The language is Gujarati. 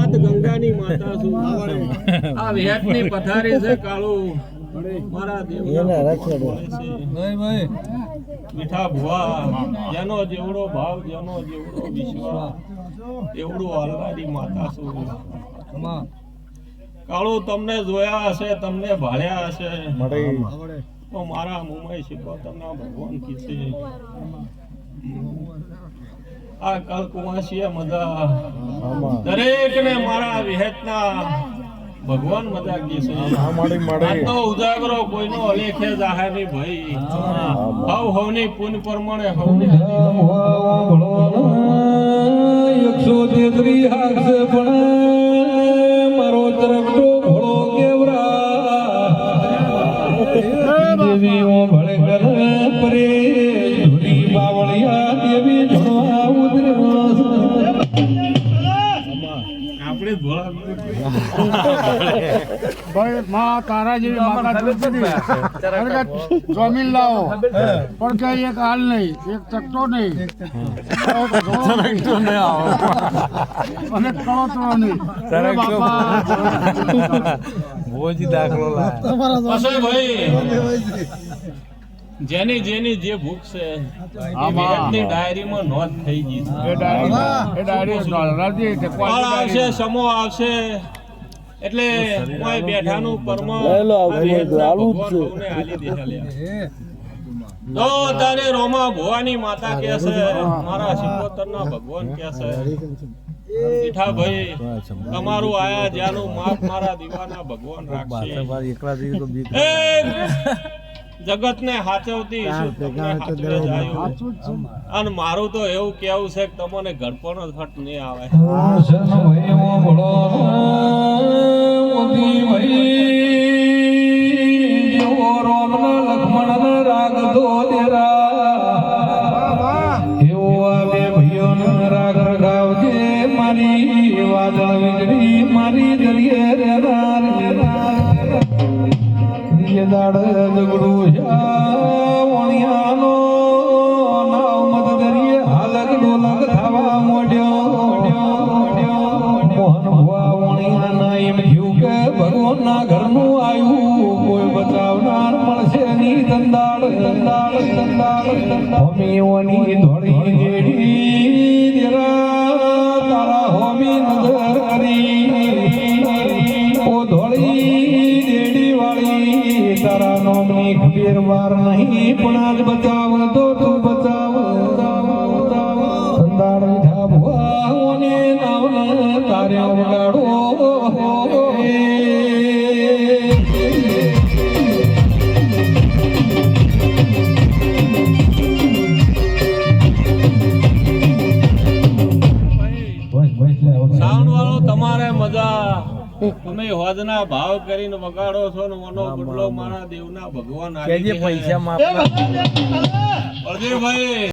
સાત ગંગાની માતા છું. આ વિહતની પથારી છે કાળું. મારા દેવના ભગવાન છે. મીઠા ભુવા જેનો જેવડો ભાવ જેનો જેવડો વિશ્વા એવડું હાલવારી માતા છું. કાળુ તમને જોયા હશે તમને ભાળ્યા હશે. તો મારા મુંબઈ શિકોતરના ભગવાન કીધે. આ કલકુવાસીએ મજા દરેક ને મારા વિહેતના ભગવાન મજા કીધે આ તો ઉજાગરો કોઈનો અલેખે જાહે નહીં ભાઈ હવ હવની પુન પરમણે હવને એકસો તેત્રી હાકસે પણ મારો તરફટો ભોળો કેવરા દેવી ઓ ભળે કર પરે ભાઈ માં તારા જેવી માતા કે જમીન લાવો. પણ કે એક હાલ નહીં એક ચકટો નહીં. અને કળોતરો નહીં. અરે બાપા. પછી ભાઈ. જેની જેની જે ભૂખ છે એ વિહતની ડાયરીમાં નોંધ થઈ ગઈ છે. એ ડાયરી એ ડાયરી રાજી તે ફળ આવશે સમો આવશે એટલે કોઈ બેઠાનું પરમ તો તારે રોમા ભવાની માતા કે છે મારા સિકોતરના ભગવાન કે છે મીઠા ભાઈ તમારું આયા જ્યાંનું માપ મારા દીવાના ભગવાન રાખશે. ને હાચવતી ઈસુ તમને હાચવે જ આયો. અને મારું તો એવું કેવું છે કે તમને ઘડપણો જ હટ નહીં આવે. લક્ષ્મણ રાગ દો દેરા. મારી વાદળ વીજળી મારી દરિયે એ દાડ કે બચાવનાર મળશે ની દંદાળ દંદાળ દંદાળ ધોળી નોમની ખબીર વાર નહીં પણ આજ બચાવ તો તું બચાવ. તમારે મજા તમે હોજના ભાવ કરીને વગાડો છો ને મનો બદલો મારા દેવના ભગવાન પૈસા ભાઈ